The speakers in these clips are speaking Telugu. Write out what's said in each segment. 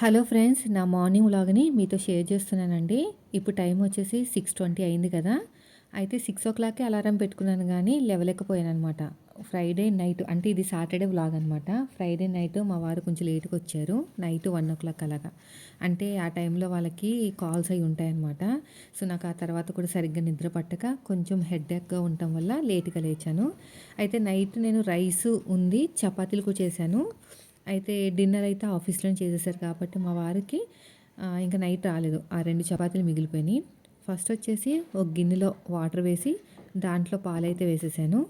హలో ఫ్రెండ్స్ నా మార్నింగ్ వ్లాగ్ని మీతో షేర్ చేస్తున్నానండి. ఇప్పుడు టైం వచ్చేసి సిక్స్ ట్వంటీ అయింది కదా. అయితే సిక్స్ ఓ క్లాక్కి అలారం పెట్టుకున్నాను కానీ లేవలేకపోయాను అనమాట ఫ్రైడే నైట్ అంటే ఇది సాటర్డే వ్లాగ్ అనమాట ఫ్రైడే నైట్ మా వారు కొంచెం లేట్గా వచ్చారు. నైట్ వన్ ఓ క్లాక్ అలాగా. అంటే ఆ టైంలో వాళ్ళకి కాల్స్ అయి ఉంటాయన్నమాట. సో నాకు ఆ తర్వాత కూడా సరిగ్గా నిద్ర పట్టక కొంచెం హెడ్ఏక్గా ఉండటం వల్ల లేట్గా లేచాను. అయితే నైట్ నేను రైస్ ఉంది చపాతీలు కూడా చేశాను. అయితే డిన్నర్ అయితే ఆఫీస్లో చేసేసారు కాబట్టి మా వారికి ఇంకా నైట్ రాలేదు. ఆ రెండు చపాతీలు మిగిలిపోయినాయి. ఫస్ట్ వచ్చేసి ఒక గిన్నెలో వాటర్ వేసి దాంట్లో పాలైతే వేసేసాను.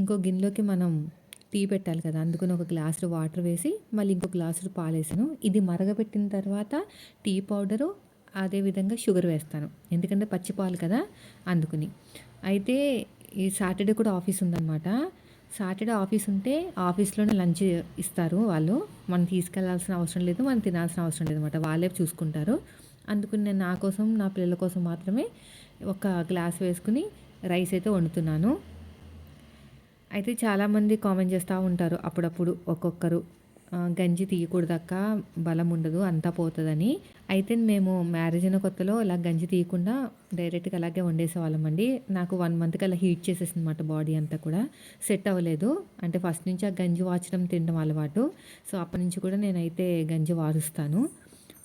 ఇంకో గిన్నెలోకి మనం టీ పెట్టాలి కదా అందుకని ఒక గ్లాసులో వాటర్ వేసి మళ్ళీ ఇంకో గ్లాసులో పాలు వేసాను ఇది మరగబెట్టిన తర్వాత టీ పౌడరు అదేవిధంగా షుగర్ వేస్తాను. ఎందుకంటే పచ్చి పాలు కదా అందుకుని. అయితే ఈ సాటర్డే కూడా ఆఫీస్ ఉందన్నమాట. సాటర్డే ఆఫీస్ ఉంటే ఆఫీస్లోనే లంచ్ ఇస్తారు వాళ్ళు. మనం తీసుకెళ్ళాల్సిన అవసరం లేదు మనం తినాల్సిన అవసరం లేదు అనమాట వాళ్ళే చూసుకుంటారు. అందుకు నేను నా కోసం నా పిల్లల కోసం మాత్రమే ఒక గ్లాస్ వేసుకుని రైస్ అయితే వండుతున్నాను. అయితే చాలామంది కామెంట్ చేస్తూ ఉంటారు అప్పుడప్పుడు ఒక్కొక్కరు. గంజి తీయకూడదక్క బలం ఉండదు అంతా పోతుందని. అయితే మేము మ్యారేజ్ అయిన కొత్తలో ఇలా గంజి తీయకుండా డైరెక్ట్గా అలాగే వండేసేవాళ్ళమండి నాకు వన్ మంత్కి అలా హీట్ చేసేసింది అనమాట బాడీ అంతా కూడా. సెట్ అవ్వలేదు. అంటే ఫస్ట్ నుంచి ఆ గంజి వాచడం తినడం అలవాటు. సో అప్పటి నుంచి కూడా నేనైతే గంజి వారుస్తాను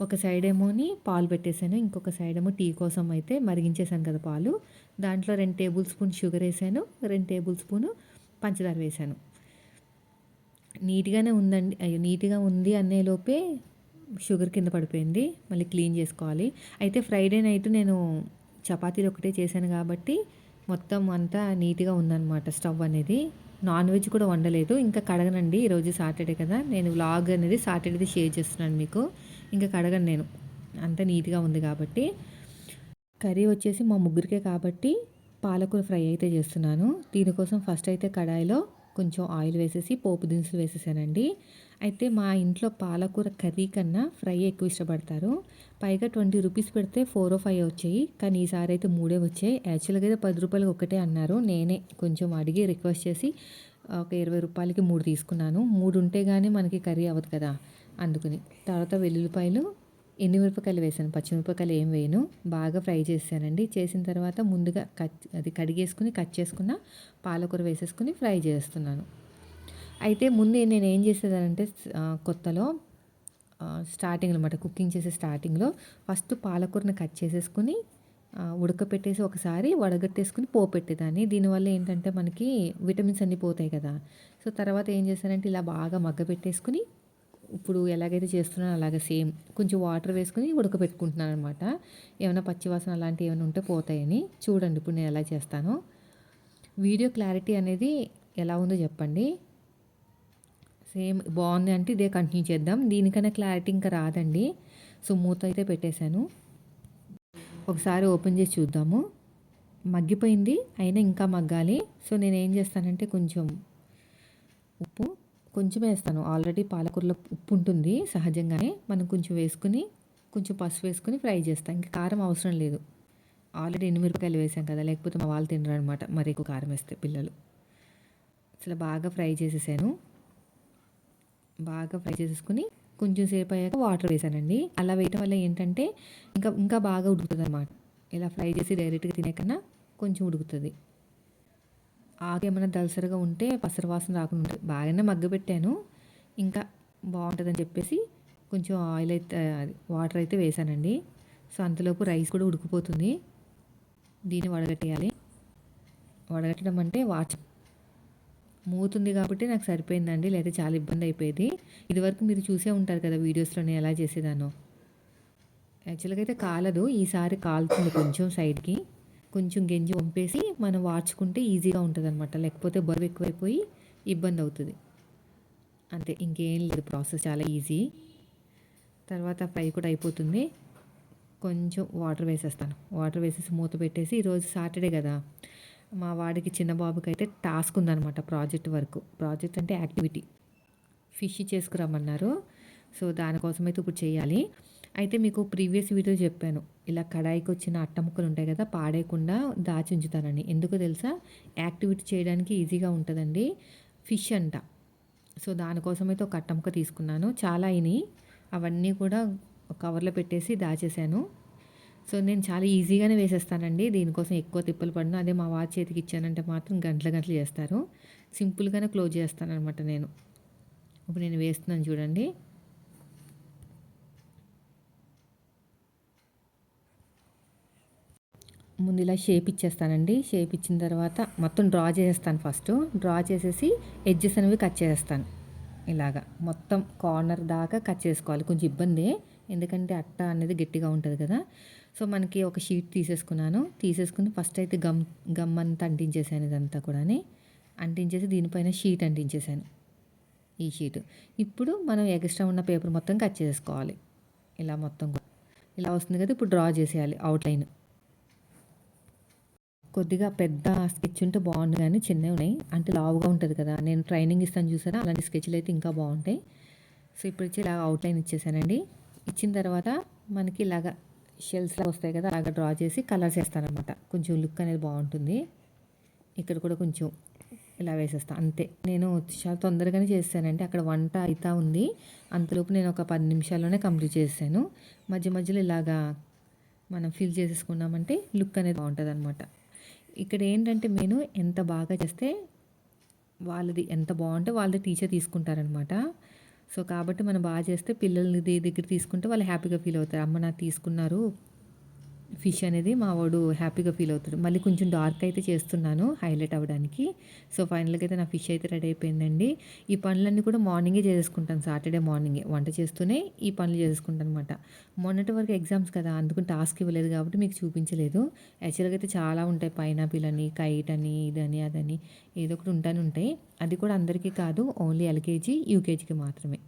ఒక సైడ్ ఏమోని పాలు పెట్టేశాను ఇంకొక సైడ్ ఏమో టీ కోసం అయితే మరిగించేశాను కదా పాలు. దాంట్లో రెండు టేబుల్ స్పూన్ షుగర్ వేసాను. రెండు టేబుల్ స్పూన్ పంచదార వేసాను. నీట్గానే ఉందండి అయ్యో నీట్గా ఉంది అనే లోపే షుగర్ కింద పడిపోయింది మళ్ళీ క్లీన్ చేసుకోవాలి. అయితే ఫ్రైడే నైట్ నేను చపాతీలు ఒకటే చేశాను కాబట్టి మొత్తం అంతా నీట్గా ఉందన్నమాట స్టవ్ అనేది. నాన్ వెజ్ కూడా వండలేదు ఇంకా కడగనండి ఈరోజు సాటర్డే కదా నేను వ్లాగ్ అనేది సాటర్డేది షేర్ చేస్తున్నాను మీకు ఇంకా కడగను నేను అంత నీట్గా ఉంది కాబట్టి. కర్రీ వచ్చేసి మా ముగ్గురికే కాబట్టి పాలకూర ఫ్రై అయితే చేస్తున్నాను దీనికోసం ఫస్ట్ అయితే కడాయిలో కొంచెం ఆయిల్ వేసేసి పోపు దినుసులు వేసేసానండి. అయితే మా ఇంట్లో పాలకూర కర్రీ కన్నా ఫ్రై ఎక్కువ ఇష్టపడతారు. పైగా ట్వంటీ రూపీస్ పెడితే ఫోర్ ఓ ఫైవ్ వచ్చాయి. కానీ ఈసారి అయితే మూడే వచ్చాయి. యాక్చువల్గా అయితే పది రూపాయలు ఒకటే అన్నారు. నేనే కొంచెం అడిగి రిక్వెస్ట్ చేసి ఒక ఇరవై రూపాయలకి మూడు తీసుకున్నాను. మూడు ఉంటే కానీ మనకి కర్రీ అవ్వదు కదా. అందుకుని తర్వాత వెల్లుల్లిపాయలు మిరపకాయలు వేసాను పచ్చిమిరపకాయలు ఏం వేయను. బాగా ఫ్రై చేసానండి చేసిన తర్వాత ముందుగా కట్ అది కడిగేసుకుని కట్ చేసుకున్న పాలకూర వేసేసుకుని ఫ్రై చేస్తున్నాను. అయితే ముందు నేను ఏం చేసేదానంటే కొత్తలో స్టార్టింగ్ అనమాట కుకింగ్ చేసే స్టార్టింగ్లో ఫస్ట్ పాలకూరని కట్ చేసేసుకుని ఉడకపెట్టేసి ఒకసారి వడగట్టేసుకుని పోపెట్టేదాన్ని దీనివల్ల ఏంటంటే మనకి విటమిన్స్ అన్నీ పోతాయి కదా. సో తర్వాత ఏం చేశానంటే ఇలా బాగా మగ్గ పెట్టేసుకుని ఇప్పుడు ఎలాగైతే చేస్తున్నానో అలాగే సేమ్. కొంచెం వాటర్ వేసుకుని ఉడకబెట్టుకుంటున్నాను అనమాట ఏమైనా పచ్చివాసన అలాంటివి ఏమైనా ఉంటే పోతాయని. చూడండి ఇప్పుడు నేను ఎలా చేస్తానో. వీడియో క్లారిటీ అనేది ఎలా ఉందో చెప్పండి. సేమ్ బాగుంది అంటే ఇదే కంటిన్యూ చేద్దాం. దీనికన్నా క్లారిటీ ఇంకా రాదండి. సో మూత అయితే పెట్టేశాను. ఒకసారి ఓపెన్ చేసి చూద్దాము. మగ్గిపోయింది అయినా ఇంకా మగ్గాలి. సో నేను ఏం చేస్తానంటే కొంచెం ఉప్పు కొంచెం వేస్తాను. ఆల్రెడీ పాలకూరలో ఉప్పు ఉంటుంది సహజంగానే. మనం కొంచెం వేసుకుని కొంచెం పసుపు వేసుకుని ఫ్రై చేస్తాం. ఇంకా కారం అవసరం లేదు. ఆల్రెడీ ఎండుమిరపకాయలు వేసాం కదా లేకపోతే మా వాళ్ళు తినరు అనమాట మరి ఎక్కువ కారం వేస్తే పిల్లలు. అసలు బాగా ఫ్రై చేసేసాను. బాగా ఫ్రై చేసేసుకుని కొంచెం సేపు అయ్యాక వాటర్ వేసానండి. అలా వేయటం వల్ల ఏంటంటే ఇంకా ఇంకా బాగా ఉడుకుతుంది అనమాట ఇలా ఫ్రై చేసి డైరెక్ట్గా తినే కన్నా కొంచెం ఉడుకుతుంది. ఆకు ఏమైనా దలసరిగా ఉంటే పసర వాసన రాకుండా ఉంటుంది. బాగానే మగ్గబెట్టాను ఇంకా బాగుంటుందని చెప్పేసి కొంచెం ఆయిల్ అయితే వాటర్ అయితే వేసానండి. సో అంతలోపు రైస్ కూడా ఉడికిపోతుంది. దీన్ని వడగట్టేయాలి. వడగట్టడం అంటే వాచ్. మూతుంది కాబట్టి నాకు సరిపోయిందండి లేదా చాలా ఇబ్బంది అయిపోయేది. ఇదివరకు మీరు చూసే ఉంటారు కదా వీడియోస్లో నేను ఎలా చేసేదానో. యాక్చువల్గా అయితే కాలదు ఈసారి కాలుతుంది కొంచెం సైడ్కి. కొంచెం గెంజి వంపేసి మనం వాడ్చుకుంటే ఈజీగా ఉంటుంది అనమాట లేకపోతే బరువు ఎక్కువైపోయి ఇబ్బంది అవుతుంది అంతే ఇంకేం లేదు. ప్రాసెస్ చాలా ఈజీ. తర్వాత ఫ్రై కూడా అయిపోతుంది. కొంచెం వాటర్ వేసేస్తాను. వాటర్ వేసేసి మూత పెట్టేసి ఈరోజు సాటర్డే కదా. మా వాడికి చిన్న బాబుకి అయితే టాస్క్ ఉందనమాట ప్రాజెక్ట్ వర్క్. ప్రాజెక్ట్ అంటే యాక్టివిటీ. ఫిష్ చేసుకురమ్మన్నారు. సో దానికోసం అయితే ఇప్పుడు చేయాలి. అయితే మీకు ప్రీవియస్ వీడియో చెప్పాను. ఇలా కడాయికి వచ్చిన అట్ట ముక్కలు ఉంటాయి కదా పాడేయకుండా దాచి ఉంచుతానని ఎందుకు తెలుసా? యాక్టివిటీ చేయడానికి ఈజీగా ఉంటుందండి. ఫిష్ అంట. సో దానికోసం అయితే ఒక అట్టముక తీసుకున్నాను. చాలా అయినాయి. అవన్నీ కూడా కవర్లో పెట్టేసి దాచేసాను సో నేను చాలా ఈజీగానే వేసేస్తానండి. దీనికోసం ఎక్కువ తిప్పలు పడిన. అదే మా వాచ్ చేతికి ఇచ్చానంటే మాత్రం గంటల గంటలు చేస్తారు. సింపుల్గానే క్లోజ్ చేస్తాను అనమాట నేను. ఇప్పుడు నేను వేస్తున్నాను చూడండి. ముందు ఇలా షేప్ ఇచ్చేస్తానండి. షేప్ ఇచ్చిన తర్వాత మొత్తం డ్రా చేసేస్తాను ఫస్ట్. డ్రా చేసేసి ఎడ్జెస్ అనేవి కట్ చేస్తాను ఇలాగా మొత్తం కార్నర్ దాకా కట్ చేసుకోవాలి. కొంచెం ఇబ్బంది. ఎందుకంటే అట్ట అనేది గట్టిగా ఉంటుంది కదా. సో మనకి ఒక షీట్ తీసేసుకున్నాను. తీసేసుకుని ఫస్ట్ అయితే గమ్ గమ్ అంతా అంటించేసాను ఇదంతా కూడా అంటించేసి దీనిపైన షీట్ అంటించేసాను ఈ షీట్. ఇప్పుడు మనం ఎక్స్ట్రా ఉన్న పేపర్ మొత్తం కట్ చేసుకోవాలి. ఇలా మొత్తం ఇలా వస్తుంది కదా. ఇప్పుడు డ్రా చేసేయాలి. అవుట్లైన్ కొద్దిగా పెద్ద స్కెచ్ ఉంటే బాగుండు కానీ చిన్నవి ఉన్నాయి. అంటే లావుగా ఉంటుంది కదా. నేను ట్రైనింగ్ ఇస్తాను చూసారా? అలాంటి స్కెచ్లు అయితే ఇంకా బాగుంటాయి. సో ఇప్పుడు ఇచ్చి ఇలా అవుట్లైన్ ఇచ్చేసానండి. ఇచ్చిన తర్వాత మనకి ఇలాగా షెల్స్ లాగా వస్తాయి కదా అలాగా డ్రా చేసి కలర్స్ వేస్తానమాట కొంచెం లుక్ అనేది బాగుంటుంది. ఇక్కడ కూడా కొంచెం ఇలా వేసేస్తాను అంతే. నేను చాలా తొందరగానే చేస్తానండి. అక్కడ వంట అయితా ఉంది. అంతలోపు నేను ఒక పది నిమిషాల్లోనే కంప్లీట్ చేశాను మధ్య మధ్యలో ఇలాగా మనం ఫిల్ చేసేసుకున్నామంటే లుక్ అనేది బాగుంటుంది అనమాట ఇక్కడ ఏంటంటే నేను ఎంత బాగా చేస్తే వాళ్ళది ఎంత బాగుంటే వాళ్ళది టీచర్ తీసుకుంటారనమాట సో కాబట్టి మనం బాగా చేస్తే పిల్లల్ని దగ్గర తీసుకుంటే వాళ్ళు హ్యాపీగా ఫీల్ అవుతారు. అమ్మ నాకు తీసుకున్నారు ఫిష్ అనేది మా వాడు హ్యాపీగా ఫీల్ అవుతాడు. మళ్ళీ కొంచెం డార్క్ అయితే చేస్తున్నాను హైలైట్ అవ్వడానికి. సో ఫైనల్గా అయితే నా ఫిష్ అయితే రెడీ అయిపోయిందండి. ఈ పనులన్నీ కూడా మార్నింగే చేసుకుంటాను సాటర్డే మార్నింగే వంట చేస్తూనే ఈ పనులు చేసుకుంటాను అనమాట మొన్నటి వరకు ఎగ్జామ్స్ కదా అందుకు టాస్క్ ఇవ్వలేదు కాబట్టి మీకు చూపించలేదు. యాక్చువల్గా అయితే చాలా ఉంటాయి. పైనాపిల్ అని కైట్ అని ఇదని అదని ఏదో ఒకటి ఉంటాను ఉంటాయి. అది కూడా అందరికీ కాదు ఓన్లీ ఎల్కేజీ యూకేజీకి మాత్రమే.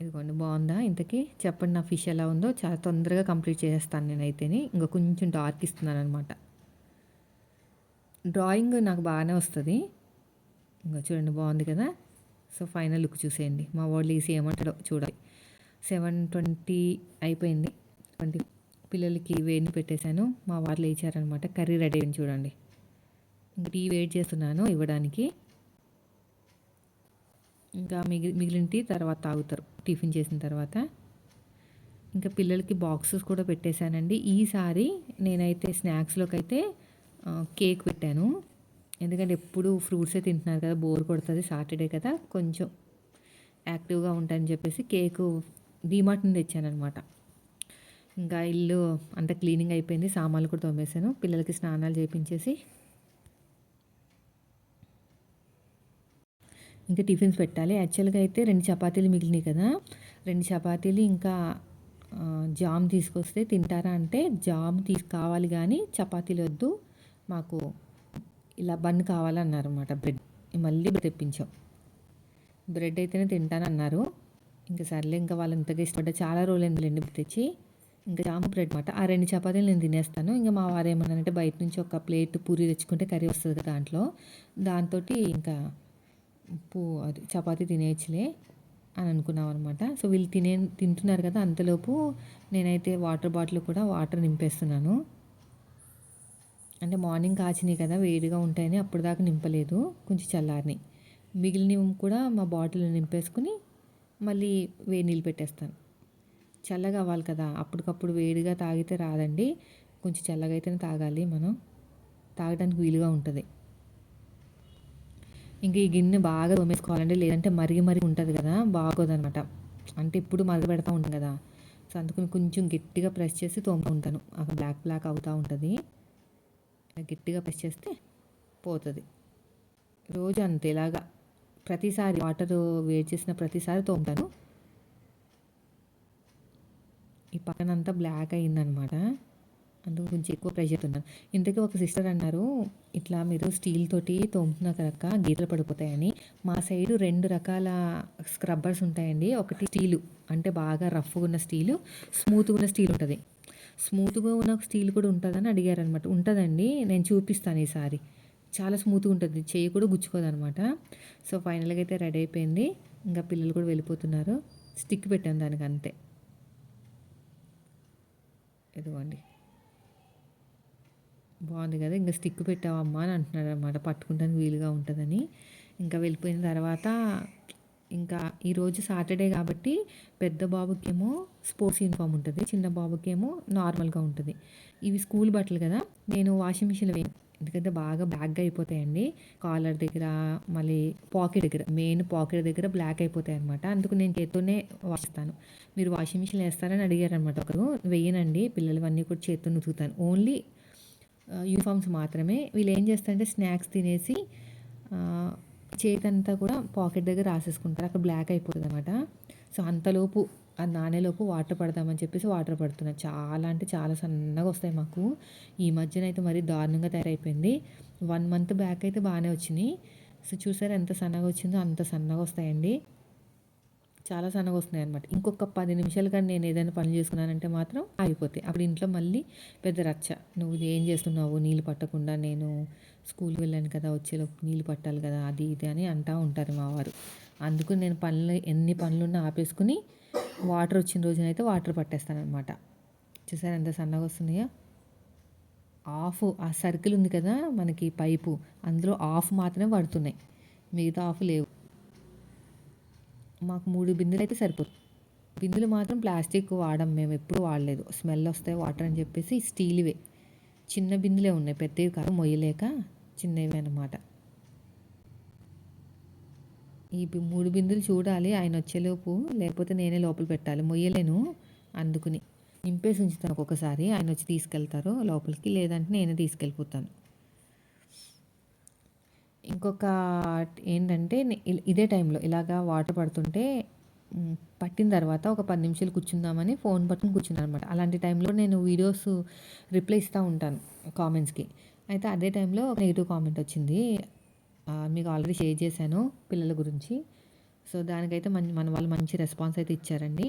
ఇదిగోండి బాగుందా? ఇంతకీ చెప్పండి నా ఫిష్ ఎలా ఉందో. చాలా తొందరగా కంప్లీట్ చేసేస్తాను నేనైతేని. ఇంకా కొంచెం డార్క్ ఇస్తున్నాను అనమాట డ్రాయింగ్ నాకు బాగానే వస్తుంది. ఇంకా చూడండి బాగుంది కదా? సో ఫైనల్ లుక్ చూసేయండి. మా వాళ్ళు ఈసీ ఏమంటాడో చూడాలి. సెవెన్ ట్వంటీ అయిపోయింది. ట్వంటీ పిల్లలకి వేడిని పెట్టేశాను. మా వాళ్ళు లేచారనమాట కర్రీ రెడీ అయింది చూడండి. ఇంక టీ వెయిట్ చేస్తున్నాను ఇవ్వడానికి. ఇంకా మిగిలి మిగిలిన టీ తర్వాత తాగుతారు. టిఫిన్ చేసిన తర్వాత ఇంకా పిల్లలకి బాక్సెస్ కూడా పెట్టేశానండి. ఈసారి నేనైతే స్నాక్స్లోకి అయితే కేక్ పెట్టాను. ఎందుకంటే ఎప్పుడు ఫ్రూట్సే తింటున్నారు కదా బోర్ కొడుతుంది సాటర్డే కదా కొంచెం యాక్టివ్గా ఉంటాయని చెప్పేసి కేకు డీమార్ట్ నుండి తెచ్చానమాట ఇంకా ఇల్లు అంతా క్లీనింగ్ అయిపోయింది సామాన్లు కూడా తోమేశాను. పిల్లలకి స్నానాలు చేయించేసి ఇంకా టిఫిన్స్ పెట్టాలి. యాక్చువల్గా అయితే రెండు చపాతీలు మిగిలినాయి కదా. రెండు చపాతీలు ఇంకా జామ్ తీసుకొస్తే తింటారా అంటే జామ్ తీసు కావాలి కానీ చపాతీలు వద్దు. మాకు ఇలా బన్ కావాలన్నారు అనమాట బ్రెడ్. మళ్ళీ తెప్పించాం. బ్రెడ్ అయితేనే తింటానన్నారు. ఇంకా సర్లే ఇంకా వాళ్ళు ఇంతగా ఇష్టపడ్డా చాలా రోజులు లేండి తెచ్చి. ఇంకా జామ్ బ్రెడ్ అనమాట ఆ రెండు చపాతీలు నేను తినేస్తాను. ఇంకా మా వారు ఏమన్నారంటే బయట నుంచి ఒక ప్లేట్ పూరి తెచ్చుకుంటే కర్రీ వస్తుంది కదా దాంట్లో. దాంతో ఇంకా పూ అది చపాతి తినేయచ్చులే అని అనుకున్నాం అనమాట సో వీళ్ళు తినే తింటున్నారు కదా అంతలోపు నేనైతే వాటర్ బాటిల్ కూడా వాటర్ నింపేస్తున్నాను. అంటే మార్నింగ్ కాచినాయి కదా వేడిగా ఉంటాయని అప్పుడు దాకా నింపలేదు కొంచెం చల్లారిని మిగిలినవి కూడా మా బాటిల్ నింపేసుకుని మళ్ళీ వేడి నీళ్ళు పెట్టేస్తాను. చల్లగా అవ్వాలి కదా అప్పటికప్పుడు వేడిగా తాగితే రాదండి. కొంచెం చల్లగా అయితేనే తాగాలి మనం. తాగడానికి వీలుగా ఉంటుంది. ఇంకా ఈ గిన్నె బాగా తోమేసుకోవాలండి. లేదంటే మరిగి మరిగి ఉంటుంది కదా బాగోదనమాట. అంటే ఇప్పుడు మరగ పెడతా ఉంటుంది కదా. సో అందుకని కొంచెం గట్టిగా ప్రెస్ చేసి తోముకుంటాను. అక్కడ బ్లాక్ బ్లాక్ అవుతూ ఉంటుంది. గట్టిగా ప్రెస్ చేస్తే పోతుంది. రోజు అంతే ఇలాగా. ప్రతిసారి వాటర్ వేడి చేసిన ప్రతిసారి తోముతాను. ఈ పక్కనంతా బ్లాక్ అయిందనమాట. అందుకు కొంచెం ఎక్కువ ప్రెషర్ ఉన్నాను ఇంతకీ ఒక సిస్టర్ అన్నారు ఇట్లా మీరు స్టీల్ తోటి తోముతున్న కనుక గీతలు పడిపోతాయని. మా సైడు రెండు రకాల స్క్రబ్బర్స్ ఉంటాయండి. ఒకటి స్టీలు అంటే బాగా రఫ్గా ఉన్న స్టీలు స్మూత్గా ఉన్న స్టీల్ ఉంటుంది. స్మూత్గా ఉన్న స్టీల్ కూడా ఉంటుందని అడిగారు అనమాట ఉంటుందండి నేను చూపిస్తాను ఈసారి. చాలా స్మూత్గా ఉంటుంది చేయి కూడా గుచ్చుకోదు అనమాట సో ఫైనల్గా అయితే రెడీ అయిపోయింది. ఇంకా పిల్లలు కూడా వెళ్ళిపోతున్నారు. స్టిక్ పెట్టాను దానికి అంతే ఇదిగోండి. బాగుంది కదా ఇంకా స్టిక్ పెట్టావమ్మా అని అంటున్నాడు అనమాట పట్టుకుంటానికి వీలుగా ఉంటుందని. ఇంకా వెళ్ళిపోయిన తర్వాత ఇంకా ఈరోజు సాటర్డే కాబట్టి పెద్ద బాబుకేమో స్పోర్ట్స్ యూనిఫామ్ ఉంటుంది చిన్న బాబుకేమో నార్మల్గా ఉంటుంది. ఇవి స్కూల్ బట్టలు కదా నేను వాషింగ్ మిషన్లో వేయను. ఎందుకంటే బాగా బ్లాక్గా అయిపోతాయండి. కాలర్ దగ్గర మళ్ళీ పాకెట్ దగ్గర మెయిన్ పాకెట్ దగ్గర బ్లాక్ అయిపోతాయి అనమాట అందుకు నేను చేత్తోనే వాస్తాను మీరు వాషింగ్ మిషన్ వేస్తారని అడిగారు అనమాట ఒకరు. వేయనండి పిల్లలవన్నీ కూడా చేత్తో ఉతుకుతాను ఓన్లీ యూనిఫామ్స్ మాత్రమే. వీళ్ళు ఏం చేస్తారంటే స్నాక్స్ తినేసి చేతంతా కూడా పాకెట్ దగ్గర రాసేసుకుంటారు. అక్కడ బ్లాక్ అయిపోతుంది అనమాట సో అంతలోపు అది నానేలోపు వాటర్ పడదామని చెప్పేసి వాటర్ పడుతున్నాయి చాలా అంటే చాలా సన్నగా వస్తాయి మాకు. ఈ మధ్యన అయితే మరీ దారుణంగా తయారైపోయింది. వన్ మంత్ బ్యాక్ అయితే బాగానే వచ్చినాయి. సో చూసారు ఎంత సన్నగా వచ్చిందో అంత సన్నగా వస్తాయండి. చాలా సన్నగా వస్తున్నాయి అనమాట ఇంకొక పది నిమిషాలు కానీ నేను ఏదైనా పని చేసుకున్నానంటే మాత్రం ఆగిపోతాయి. అప్పుడు ఇంట్లో మళ్ళీ పెద్ద రచ్చ. నువ్వు ఏం చేస్తున్నావు? నీళ్ళు పట్టకుండా నేను స్కూల్కి వెళ్ళాను కదా వచ్చేలోపు నీళ్ళు పట్టాలి కదా అది ఇది అని అంటూ ఉంటారు మా వారు. అందుకు నేను పనులు ఎన్ని పనులున్నా ఆపేసుకుని వాటర్ వచ్చిన రోజునైతే వాటర్ పట్టేస్తాను అనమాట చూసారు ఎంత సన్నగా వస్తున్నాయో ఆఫ్ ఆ సర్కిల్ ఉంది కదా మనకి పైపు అందులో ఆఫ్ మాత్రమే పడుతున్నాయి. మిగతా ఆఫ్ లేవు. మాకు మూడు బిందెలు అయితే సరిపోతుంది బిందెలు మాత్రం ప్లాస్టిక్ వాడడం మేము ఎప్పుడు వాడలేదు. స్మెల్ వస్తాయి వాటర్ అని చెప్పేసి స్టీల్వే. చిన్న బిందులే ఉన్నాయి. పెద్దవి కాదు. మొయ్యలేక చిన్నవి అనమాట ఈ మూడు బిందులు చూడాలి. ఆయన వచ్చేలోపు లేకపోతే నేనే లోపల పెట్టాలి. మొయ్యలేను అందుకుని. నింపేసి ఉంచుతాను ఒక్కొక్కసారి. ఆయన వచ్చి తీసుకెళ్తారు లోపలికి లేదంటే నేనే తీసుకెళ్ళిపోతాను. ఇంకొక ఏంటంటే ఇదే టైంలో ఇలాగా వాటర్ పడుతుంటే పట్టిన తర్వాత ఒక పది నిమిషాలు కూర్చుందామని ఫోన్ పట్టుకుని కూర్చున్నాను అనమాట అలాంటి టైంలో నేను వీడియోస్ రిప్లై ఇస్తూ ఉంటాను కామెంట్స్కి. అయితే అదే టైంలో ఒక నెగిటివ్ కామెంట్ వచ్చింది. మీకు ఆల్రెడీ షేర్ చేశాను పిల్లల గురించి. సో దానికైతే మన మన వాళ్ళు మంచి రెస్పాన్స్ అయితే ఇచ్చారండి.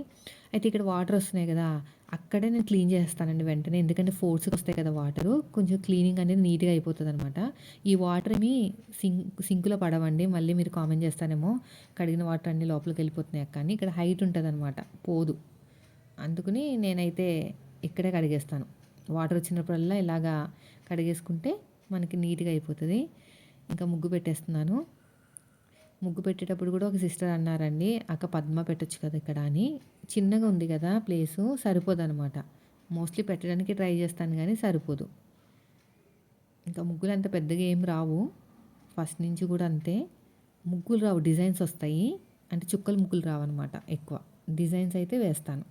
అయితే ఇక్కడ వాటర్ వస్తున్నాయి కదా అక్కడే నేను క్లీన్ చేస్తానండి వెంటనే. ఎందుకంటే ఫోర్స్కి వస్తాయి కదా వాటరు. కొంచెం క్లీనింగ్ అనేది నీట్గా అయిపోతుంది అనమాట ఈ వాటర్ ఏమి సింక్ సింకులో పడవండి. మళ్ళీ మీరు కామెంట్ చేస్తానేమో కడిగిన వాటర్ అన్ని లోపలికి వెళ్ళిపోతున్నాయి కానీ ఇక్కడ హైట్ ఉంటుంది అనమాట పోదు. అందుకని నేనైతే ఇక్కడే కడిగేస్తాను. వాటర్ వచ్చినప్పుడల్లా ఇలాగా కడిగేసుకుంటే మనకి నీట్గా అయిపోతుంది. ఇంకా ముగ్గు పెట్టేస్తున్నాను. ముగ్గు పెట్టేటప్పుడు కూడా ఒక సిస్టర్ అన్నారండి అక్క పద్మ పెట్టచ్చు కదా ఇక్కడ అని. చిన్నగా ఉంది కదా ప్లేసు సరిపోదు అనమాట మోస్ట్లీ పెట్టడానికి ట్రై చేస్తాను కానీ సరిపోదు. ఇంకా ముగ్గులు అంత పెద్దగా ఏం రావు. ఫస్ట్ నుంచి కూడా అంతే. ముగ్గులు రావు డిజైన్స్ వస్తాయి. అంటే చుక్కలు ముగ్గులు రావన్నమాట ఎక్కువ. డిజైన్స్ అయితే వేస్తాను.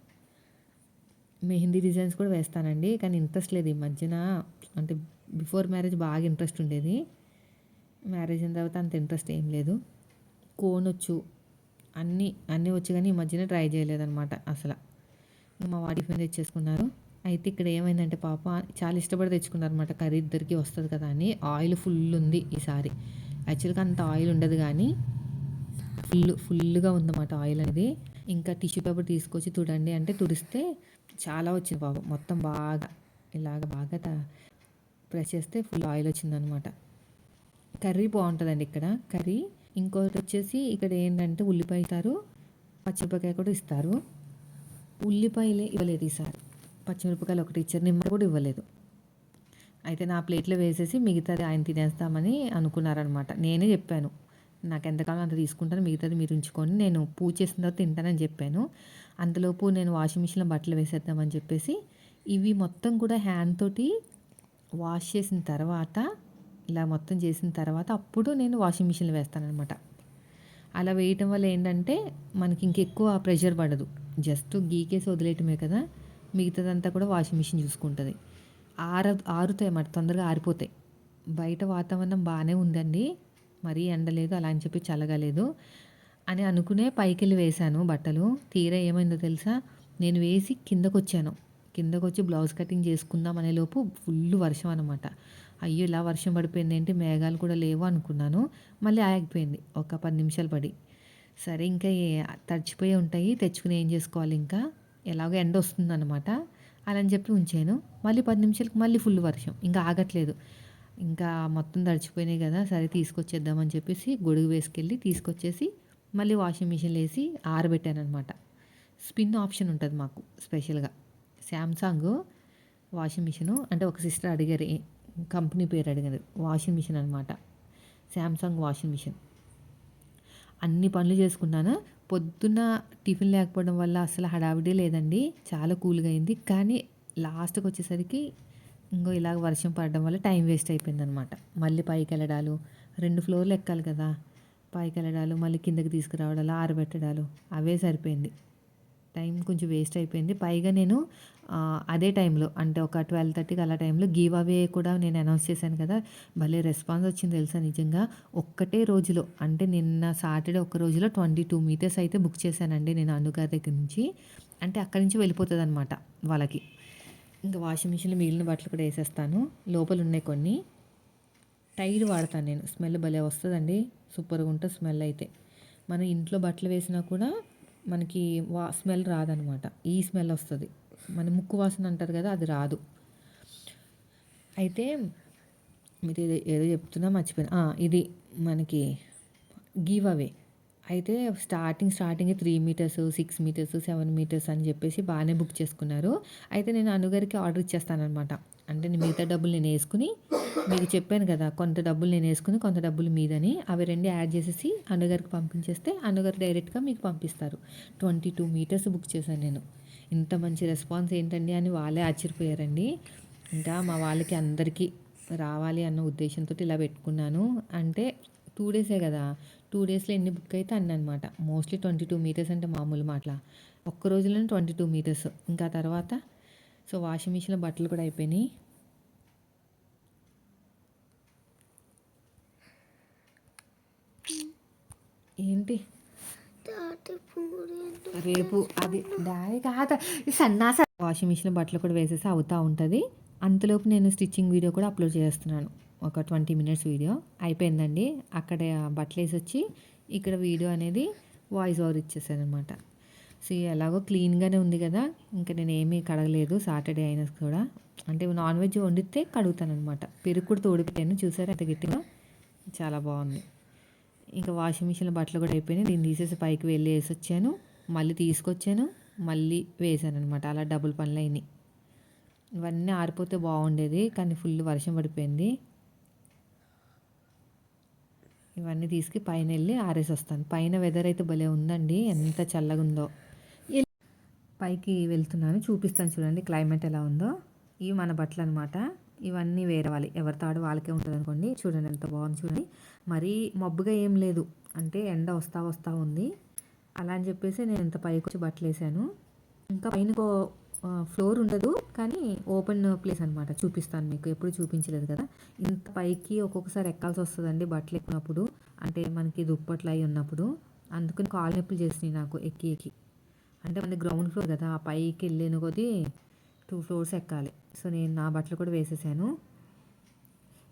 మెహందీ డిజైన్స్ కూడా వేస్తానండి. కానీ ఇంట్రెస్ట్ లేదు ఈ మధ్యన. అంటే బిఫోర్ మ్యారేజ్ బాగా ఇంట్రెస్ట్ ఉండేది. మ్యారేజ్ అయిన తర్వాత అంత ఇంట్రెస్ట్ ఏం లేదు. కోనొచ్చు అన్నీ అన్నీ వచ్చి కానీ ఈ మధ్యన ట్రై చేయలేదన్నమాట అసలు. మా వాడి ఫ్రెండ్ తెచ్చేసుకున్నారు. అయితే ఇక్కడ ఏమైందంటే పాప చాలా ఇష్టపడి తెచ్చుకున్నారు అనమాట కర్రీ ఇద్దరికి వస్తుంది కదా అని. ఆయిల్ ఫుల్ ఉంది ఈసారి. యాక్చువల్గా అంత ఆయిల్ ఉండదు కానీ ఫుల్ ఫుల్గా ఉందన్నమాట ఆయిల్ అనేది. ఇంకా టిష్యూ పేపర్ తీసుకొచ్చి తుడండి అంటే తుడిస్తే చాలా వచ్చింది పాప మొత్తం బాగా ఇలాగ బాగా ప్రెస్ చేస్తే ఫుల్ ఆయిల్ వచ్చిందనమాట కర్రీ బాగుంటుందండి ఇక్కడ. కర్రీ ఇంకోటి వచ్చేసి ఇక్కడ ఏంటంటే ఉల్లిపాయ ఇస్తారు. పచ్చిమిరపకాయ కూడా ఇస్తారు. ఉల్లిపాయలే ఇవ్వలేదు ఈసారి పచ్చిమిరపకాయలు ఒకటి ఇచ్చారు. నిమ్మ కూడా ఇవ్వలేదు. అయితే నా ప్లేట్లో వేసేసి మిగతాది ఆయన తినేస్తామని అనుకున్నారనమాట. నేనే చెప్పాను. నాకు ఎంతకాలం అంత తీసుకుంటాను మిగతాది మీరు ఉంచుకొని నేను పూజ చేసిన తర్వాత తింటానని చెప్పాను. అంతలోపు నేను వాషింగ్ మిషన్లో బట్టలు వేసేద్దామని చెప్పేసి ఇవి మొత్తం కూడా హ్యాండ్ తోటి వాష్ చేసిన తర్వాత ఇలా మొత్తం చేసిన తర్వాత అప్పుడు నేను వాషింగ్ మిషన్లో వేస్తానమాట అలా వేయటం వల్ల ఏంటంటే మనకి ఇంకెక్కువ ప్రెషర్ పడదు. జస్ట్ గీకేసి వదిలేయటమే కదా మిగతాదంతా కూడా వాషింగ్ మిషన్ చూసుకుంటుంది. ఆర ఆరుతాయి అన్నమాట తొందరగా ఆరిపోతాయి. బయట వాతావరణం బాగానే ఉందండి మరీ ఎండలేదు అలా అని చెప్పి చల్లగలేదు అని అనుకునే పైకి వెళ్ళి వేశాను బట్టలు. తీరా ఏమైందో తెలుసా? నేను వేసి కిందకు వచ్చాను కిందకు వచ్చి బ్లౌజ్ కటింగ్ చేసుకుందాం అనే లోపు ఫుల్ వర్షం అనమాట అయ్యో ఇలా వర్షం పడిపోయింది ఏంటి? మేఘాలు కూడా లేవు అనుకున్నాను. మళ్ళీ ఆగిపోయింది. ఒక పది నిమిషాలు పడి. సరే ఇంకా తడిచిపోయి ఉంటాయి. తెచ్చుకుని ఏం చేసుకోవాలి ఇంకా? ఎలాగో ఎండ వస్తుంది అనమాట అలా అని చెప్పి ఉంచాను. మళ్ళీ పది నిమిషాలకు మళ్ళీ ఫుల్ వర్షం. ఇంకా ఆగట్లేదు. ఇంకా మొత్తం తడిచిపోయినాయి కదా సరే తీసుకొచ్చేద్దామని చెప్పేసి గొడుగు వేసుకెళ్ళి తీసుకొచ్చేసి మళ్ళీ వాషింగ్ మిషన్లో వేసి ఆరబెట్టాను అనమాట స్పిన్ ఆప్షన్ ఉంటుంది మాకు స్పెషల్గా. శాంసంగ్ వాషింగ్ మిషను అంటే ఒక సిస్టర్ అడిగారు కంపెనీ పేరు అడిగారు వాషింగ్ మిషన్ అనమాట శాంసంగ్ వాషింగ్ మిషన్. అన్ని పనులు చేసుకున్నాను? పొద్దున్న టిఫిన్ లేకపోవడం వల్ల అసలు హడావిడి లేదండి. చాలా కూల్గా అయింది. కానీ లాస్ట్కి వచ్చేసరికి ఇంకో ఇలాగ వర్షం పడడం వల్ల టైం వేస్ట్ అయిపోయింది అనమాట మళ్ళీ పైకి వెళ్ళడాలు. రెండు ఫ్లోర్లు ఎక్కాలి కదా. పైకి వెళ్ళడాలు మళ్ళీ కిందకి తీసుకురావడాలు ఆరబెట్టడాలు. అవే సరిపోయింది. టైం కొంచెం వేస్ట్ అయిపోయింది. పైగా నేను అదే టైంలో అంటే ఒక ట్వెల్వ్ థర్టీకి అలా టైంలో గివ్ అవే కూడా నేను అనౌన్స్ చేశాను కదా. భలే రెస్పాన్స్ వచ్చింది తెలుసా నిజంగా. ఒక్కటే రోజులో అంటే నిన్న సాటర్డే ఒక రోజులో ట్వంటీ టూ మీటర్స్ అయితే బుక్ చేశానండి నేను అనుగారి దగ్గర నుంచి. అంటే అక్కడి నుంచి వెళ్ళిపోతుంది అనమాట వాళ్ళకి. ఇంకా వాషింగ్ మిషన్లో మిగిలిన బట్టలు కూడా వేసేస్తాను. లోపల ఉన్నాయి కొన్ని. టైర్ వాడతాను నేను. స్మెల్ భలే వస్తుందండి. సూపర్గా ఉంటుంది స్మెల్ అయితే. మనం ఇంట్లో బట్టలు వేసినా కూడా మనకి వా స్మెల్ రాదనమాట. ఈ స్మెల్ వస్తుంది. మన ముక్కు వాసన అంటారు కదా అది రాదు. అయితే మీరు ఏదో ఏదో చెప్తున్నా మర్చిపోయినా. ఇది మనకి గివ్ అవే అయితే starting starting three meters six meters seven meters అని చెప్పేసి బాగానే బుక్ చేసుకున్నారు. అయితే నేను అనుగారికి ఆర్డర్ ఇచ్చేస్తానమాట అంటే మిగతా డబ్బులు నేను వేసుకుని మీకు చెప్పాను కదా కొంత డబ్బులు నేను వేసుకుని కొంత డబ్బులు మీదని. అవి రెండు యాడ్ చేసేసి అన్నగారికి పంపించేస్తే అన్నగారు డైరెక్ట్గా మీకు పంపిస్తారు. ట్వంటీ టూ మీటర్స్ బుక్ చేశాను నేను. ఇంత మంచి రెస్పాన్స్ ఏంటండి అని వాళ్ళే ఆశ్చర్యపోయారండి. ఇంకా మా వాళ్ళకి అందరికీ రావాలి అన్న ఉద్దేశంతో ఇలా పెట్టుకున్నాను. అంటే టూ డేసే కదా టూ డేస్లో ఎన్ని బుక్ అయితే అన్న అనమాట మోస్ట్లీ ట్వంటీ టూ మీటర్స్ అంటే మామూలు మాటల. ఒక్క రోజులోనే ట్వంటీ టూ మీటర్స్. ఇంకా తర్వాత సో వాషింగ్ మిషన్లో బట్టలు కూడా అయిపోయినాయి. ఏంటి? రేపు అది డాడీ కాదు. సన్నాస వాషింగ్ మిషన్ బట్టలు కూడా వేసేసి అవుతూ ఉంటుంది. అంతలోపు నేను స్టిచ్చింగ్ వీడియో కూడా అప్లోడ్ చేస్తున్నాను. ఒక ట్వంటీ మినిట్స్ వీడియో. అయిపోయిందండి. అక్కడ బట్టలు వేసి వచ్చి ఇక్కడ వీడియో అనేది వాయిస్ ఓవర్ ఇచ్చేసాను అనమాట సో ఎలాగో క్లీన్గానే ఉంది కదా. ఇంకా నేను ఏమీ కడగలేదు. సాటర్డే అయినా కూడా. అంటే నాన్ వెజ్ వండితే కడుగుతాను అనమాట పెరుగు కూడా తోడిపోయాను. చూసారా అంత గట్టిగా? చాలా బాగుంది. ఇంకా వాషింగ్ మిషన్లో బట్టలు కూడా అయిపోయినాయి. దీన్ని తీసేసి పైకి వెళ్ళి వేసి వచ్చాను మళ్ళీ తీసుకొచ్చాను. మళ్ళీ వేసాను అనమాట అలా డబుల్ పనులు అయినాయి. ఇవన్నీ ఆరిపోతే బాగుండేది. కానీ ఫుల్ వర్షం పడిపోయింది. ఇవన్నీ తీసుకు పైన వెళ్ళి ఆరేసి వస్తాను పైన వెదర్ అయితే భలే ఉందండి. ఎంత చల్లగా ఉందో పైకి వెళ్తున్నాను. చూపిస్తాను చూడండి క్లైమేట్ ఎలా ఉందో. ఇవి మన బట్టలు అనమాట ఇవన్నీ వేరే వాళ్ళు ఎవరి తాడు వాళ్ళకే ఉంటుంది అనుకోండి చూడండి ఎంత బాగుంది చూడండి. మరీ మబ్బుగా ఏం లేదు. అంటే ఎండ వస్తా వస్తూ ఉంది. అలా అని చెప్పేసి నేను ఇంత పైకి వచ్చి బట్టలు వేసాను. ఇంకా పైన ఫ్లోర్ ఉండదు. కానీ ఓపెన్ ప్లేస్ అనమాట చూపిస్తాను మీకు. ఎప్పుడు చూపించలేదు కదా. ఇంత పైకి ఒక్కొక్కసారి ఎక్కాల్సి వస్తుందండి బట్టలు ఎక్కినప్పుడు అంటే మనకి దుప్పట్లు అయి ఉన్నప్పుడు. అందుకని కాలు నొప్పులు చేసినాయి నాకు ఎక్కి ఎక్కి. అంటే మనకి గ్రౌండ్ ఫ్లోర్ కదా. ఆ పైకి వెళ్ళిన కొద్దీ టూ ఫ్లోర్స్ ఎక్కాలి. సో నేను నా బట్టలు కూడా వేసేసాను.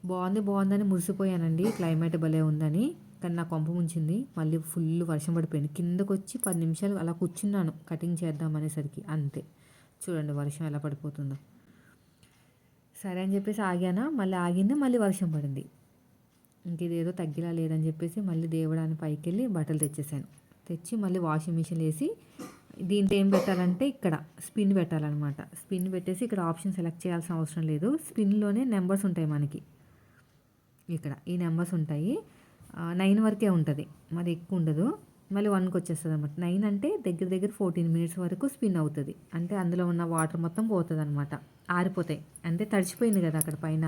బాగుంది బాగుందని మురిసిపోయానండి. క్లైమేట్ భలే ఉందని. కానీ నా కొంప ముంచింది. మళ్ళీ ఫుల్ వర్షం పడిపోయింది. కిందకు వచ్చి పది నిమిషాలు అలా కూర్చున్నాను. కటింగ్ చేద్దాం అనేసరికి. అంతే. చూడండి వర్షం ఎలా పడిపోతుందో. సరే అని చెప్పేసి ఆగానా? మళ్ళీ ఆగింది మళ్ళీ వర్షం పడింది. ఇంకేదేదో తగ్గిలా లేదని చెప్పేసి మళ్ళీ దేవడానికి పైకి వెళ్ళి బట్టలు తెచ్చేసాను. తెచ్చి మళ్ళీ వాషింగ్ మిషన్ వేసి దీంట్లో ఏం పెట్టాలంటే ఇక్కడ స్పిన్ పెట్టాలన్నమాట. స్పిన్ పెట్టేసి ఇక్కడ ఆప్షన్ సెలెక్ట్ చేయాల్సిన అవసరం లేదు. స్పిన్లోనే నెంబర్స్ ఉంటాయి మనకి. ఇక్కడ ఈ నెంబర్స్ ఉంటాయి. నైన్ వరకే ఉంటుంది. మరి ఎక్కువ ఉండదు. మళ్ళీ వన్కి వచ్చేస్తుంది అనమాట నైన్ అంటే దగ్గర దగ్గర ఫోర్టీన్ మినిట్స్ వరకు స్పిన్ అవుతుంది. అంటే అందులో ఉన్న వాటర్ మొత్తం పోతుంది అనమాట ఆరిపోతాయి. అంటే తడిచిపోయింది కదా అక్కడ పైన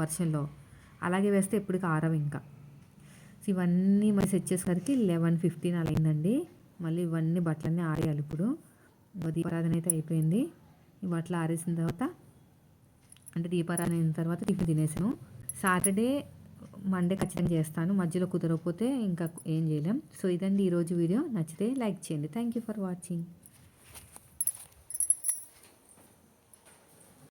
వర్షంలో. అలాగే వేస్తే ఎప్పటికి ఆరవు ఇంకా. ఇవన్నీ మరి సెట్ చేసేసరికి లెవెన్ ఫిఫ్టీన్ అలా అయిందండి. మళ్ళీ ఇవన్నీ బట్టలన్నీ ఆరేయాలి ఇప్పుడు. దీపారాధన అయితే అయిపోయింది. ఈ బట్టలు ఆరేసిన తర్వాత అంటే దీపారాధన అయిన తర్వాత టిఫిన్ తినేసాను. సాటర్డే మండే ఖచ్చితంగా చేస్తాను. మధ్యలో కుదరకపోతే ఇంకా ఏం చేయలేం. సో ఇదండి ఈరోజు వీడియో. నచ్చితే లైక్ చేయండి. Thank you for watching